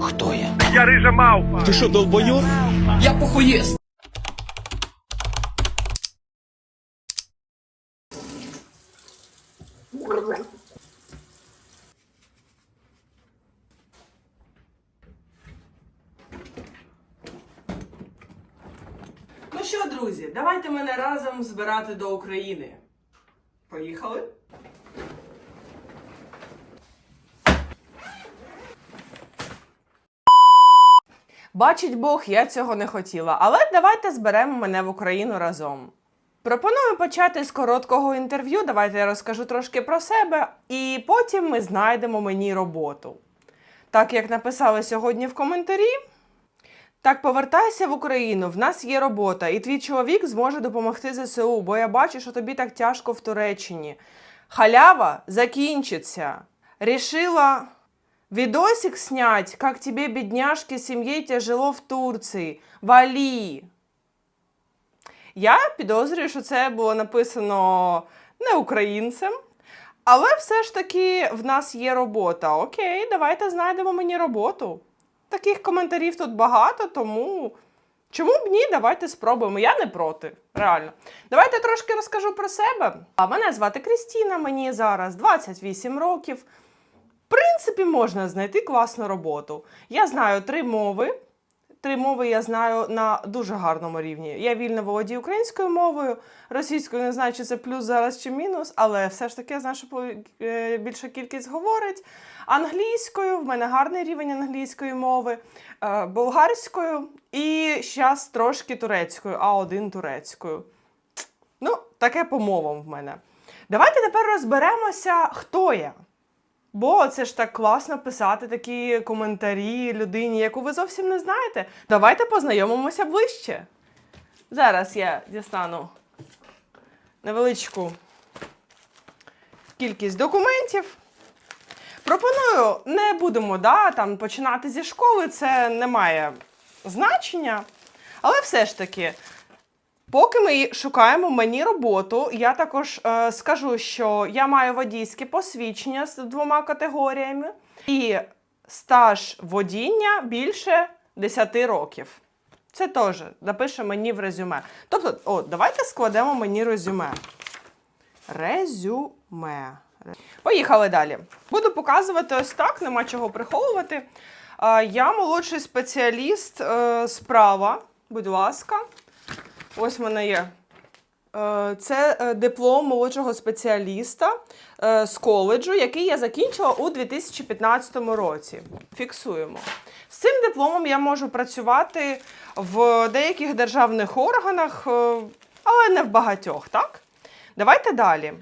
Хто я? Я рыжа мавпа. Ти що, долбойоб? Я похуїст. Ну що, друзі, давайте мене разом збирати до України. Поїхали? Бачить Бог, я цього не хотіла, але давайте зберемо мене в Україну разом. Пропоную почати з короткого інтерв'ю. Давайте я розкажу трошки про себе, і потім ми знайдемо мені роботу. Так як написали сьогодні в коментарі, так, повертайся в Україну. В нас є робота, і твій чоловік зможе допомогти ЗСУ, бо я бачу, що тобі так тяжко в Туреччині. Халява закінчиться. Рішила видосик снять, как тебе, бедняжке, сім'ї тяжело в Турції. Валі. Я підозрюю, що це було написано не українцем. Але все ж таки в нас є робота. Окей, давайте знайдемо мені роботу. Таких коментарів тут багато, тому чому б ні? Давайте спробуємо. Я не проти, реально. Давайте трошки розкажу про себе. А мене звати Крістіна, мені зараз 28 років. Принципі, можна знайти класну роботу. Я знаю три мови. Три мови я знаю на дуже гарному рівні. Я вільно володію українською мовою, російською не знаю, чи це плюс зараз чи мінус, але все ж таки я знаю, що е, більша кількість говорить. Англійською, в мене гарний рівень англійської мови, е, болгарською і зараз трошки турецькою, а один турецькою. Ну, таке по мовам в мене. Давайте тепер розберемося, хто я. Бо це ж так класно писати такі коментарі людині, яку ви зовсім не знаєте. Давайте познайомимося ближче. Зараз я дістану невеличку кількість документів. Пропоную, не будемо да, там, починати зі школи, це не має значення. Але все ж таки, Поки ми шукаємо мені роботу, я також е, скажу, що я маю водійське посвідчення з двома категоріями і стаж водіння більше 10 років. Це теж напише мені в резюме. Тобто, о, давайте складемо мені резюме. Резюме. Поїхали далі. Буду показувати ось так, нема чого приховувати. Е, Я молодший спеціаліст е, справа, будь ласка. Ось в мене є. Е, Це е, диплом молодшого спеціаліста е, з коледжу, який я закінчила у 2015 році. Фіксуємо. З цим дипломом я можу працювати в деяких державних органах, але не в багатьох, так? Давайте далі.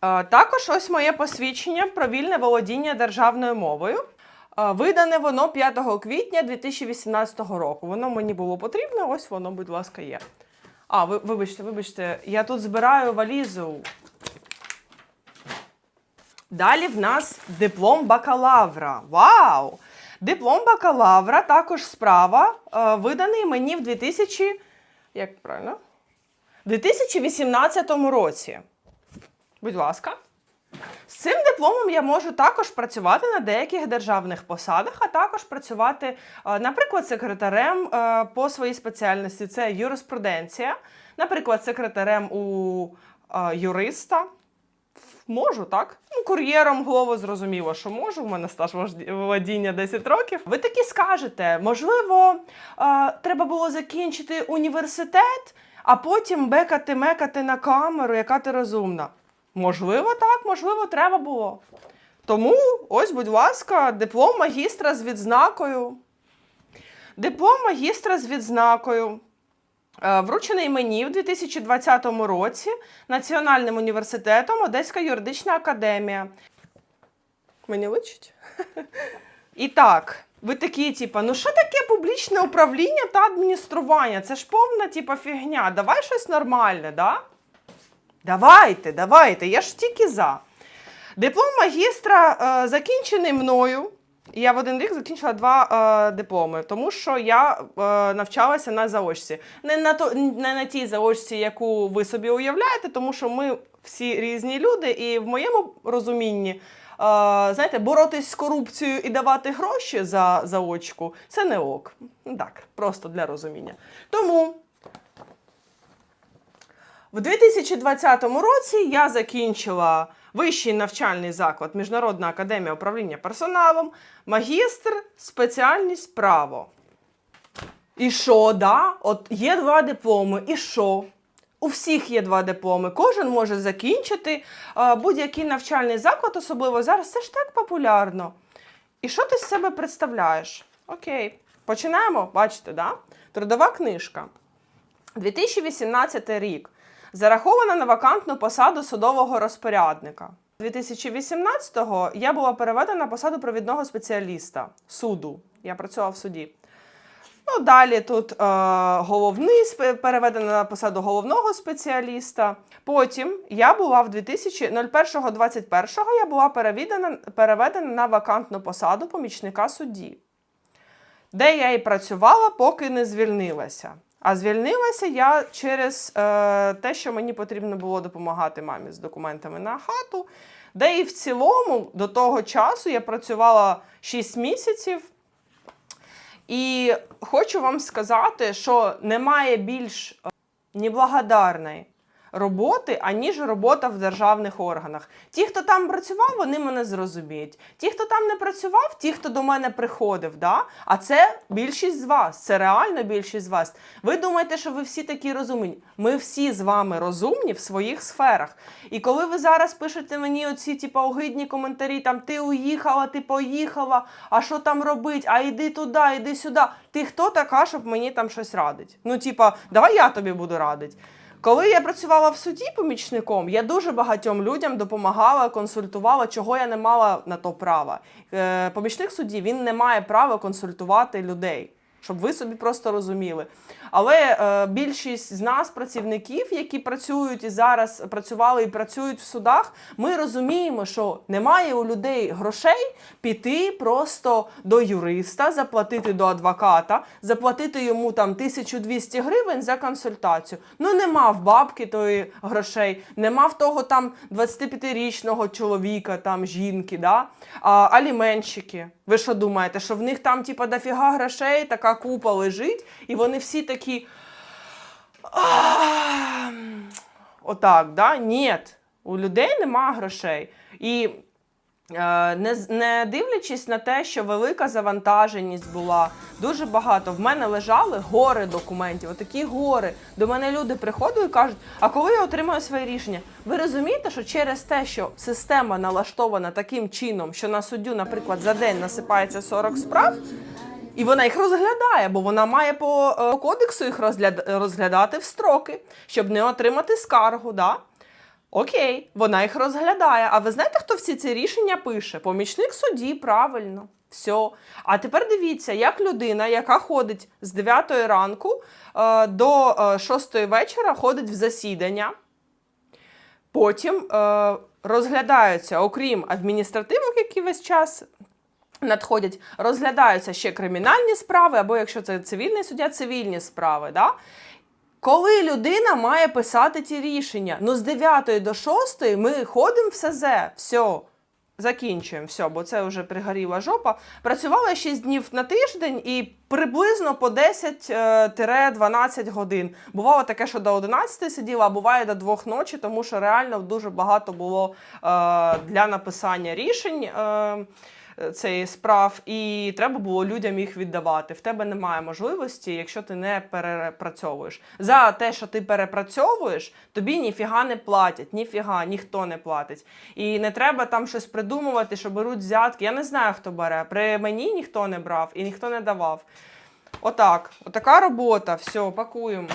Також ось моє посвідчення про вільне володіння державною мовою. Видане воно 5 квітня 2018 року. Воно мені було потрібно, ось воно, будь ласка, є. А, ви, вибачте, вибачте, я тут збираю валізу. Далі в нас диплом бакалавра. Вау! Диплом бакалавра також справа, е, виданий мені в 2000, як правильно? 2018 році. Будь ласка. З цим дипломом я можу також працювати на деяких державних посадах, а також працювати, е, наприклад, секретарем е, по своїй спеціальності. Це юриспруденція, наприклад, секретарем у е, юриста. Можу, так? Ну, кур'єром голову зрозуміло, що можу. У мене стаж володіння 10 років. Ви таки скажете, можливо, треба було закінчити університет, а потім бекати мекати на камеру, яка ти розумна. Можливо, так, можливо, треба було. Тому, ось, будь ласка, диплом магістра з відзнакою. Диплом магістра з відзнакою. Е, Вручений мені в 2020 році Національним університетом Одеська юридична академія. Мені личить? І так, ви такі, типа, ну що таке публічне управління та адміністрування? Це ж повна, типа, фігня. Давай щось нормальне, да? Давайте, давайте, я ж тільки за. Диплом магістра е, закінчений мною. Я в один рік закінчила два е, дипломи, тому що я е, навчалася на заочці. Не на, то, не на тій заочці, яку ви собі уявляєте, тому що ми всі різні люди, і в моєму розумінні знаєте, боротись з корупцією і давати гроші за, за очку, це не ок. Так, просто для розуміння. Тому в 2020 році я закінчила вищий навчальний заклад Міжнародна академія управління персоналом, магістр, спеціальність право. І що, да? От є два дипломи, і що? У всіх є два дипломи. Кожен може закінчити будь-який навчальний заклад, особливо зараз. Це ж так популярно. І що ти з себе представляєш? Окей, починаємо. Бачите, да? Трудова книжка. 2018 рік. Зарахована на вакантну посаду судового розпорядника. 2018-го я була переведена на посаду провідного спеціаліста суду. Я працювала в суді. Ну, далі тут е, головний переведена на посаду головного спеціаліста. Потім я була в 2001-21 я була переведена, переведена на вакантну посаду помічника судді, де я і працювала, поки не звільнилася. А звільнилася я через е, те, що мені потрібно було допомагати мамі з документами на хату. Де і в цілому до того часу я працювала 6 місяців. І хочу вам сказати, що немає більш е, неблагодарної роботи, аніж робота в державних органах. Ті, хто там працював, вони мене зрозуміють. Ті, хто там не працював, ті, хто до мене приходив, да? а це більшість з вас, це реально більшість з вас. Ви думаєте, що ви всі такі розумні? Ми всі з вами розумні в своїх сферах. І коли ви зараз пишете мені оці типу, огидні коментарі, там ти уїхала, ти поїхала, а що там робить? А йди туди, йди сюди. Ти хто така, щоб мені там щось радить? Ну, типа, давай я тобі буду радити. Коли я працювала в суді помічником, я дуже багатьом людям допомагала, консультувала, чого я не мала на то права. Е, помічник судді він не має права консультувати людей, щоб ви собі просто розуміли. Але е, більшість з нас, працівників, які працюють і зараз працювали і працюють в судах, ми розуміємо, що немає у людей грошей піти просто до юриста, заплатити до адвоката, заплатити йому там 1200 гривень за консультацію. Ну нема в бабки тої грошей, нема в того там 25-річного чоловіка, там жінки, да? а, аліменщики. Ви що думаєте, що в них там типа дофіга грошей, така купа лежить, і вони всі такі. Отак, да? Ні, у людей нема грошей. І е, не, не дивлячись на те, що велика завантаженість була, дуже багато. В мене лежали гори документів, отакі гори. До мене люди приходили і кажуть, а коли я отримаю своє рішення? Ви розумієте, що через те, що система налаштована таким чином, що на суддю, наприклад, за день насипається 40 справ, і вона їх розглядає, бо вона має по е, кодексу їх розглядати в строки, щоб не отримати скаргу. Да? Окей, вона їх розглядає. А ви знаєте, хто всі ці рішення пише? Помічник судді, правильно. Все. А тепер дивіться, як людина, яка ходить з 9 ранку е, до е, 6 вечора, ходить в засідання. Потім е, розглядаються, окрім адміністративок, які весь час надходять, розглядаються ще кримінальні справи, або якщо це цивільний суддя, цивільні справи. Да? Коли людина має писати ті рішення, ну з 9 до 6 ми ходимо в СЗ, все. Закінчуємо все, бо це вже пригоріла жопа. Працювала 6 днів на тиждень і приблизно по 10-12 годин. Бувало таке, що до 11 сиділа, а буває до 2 ночі, тому що реально дуже багато було е, для написання рішень. Е, цієї справ, і треба було людям їх віддавати. В тебе немає можливості, якщо ти не перепрацьовуєш. За те, що ти перепрацьовуєш, тобі ніфіга не платять, ніфіга, ніхто не платить. І не треба там щось придумувати, що беруть взятки. Я не знаю, хто бере. При мені ніхто не брав і ніхто не давав. Отак, отака робота, все, пакуємо.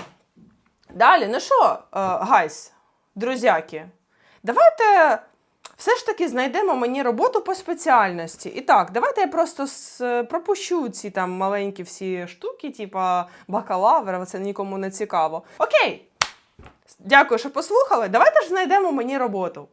Далі, ну що, е, гайс, друзяки, давайте все ж таки знайдемо мені роботу по спеціальності. І так, давайте я просто с- пропущу ці там маленькі всі штуки, типа бакалавра, це нікому не цікаво. Окей. Дякую, що послухали. Давайте ж знайдемо мені роботу.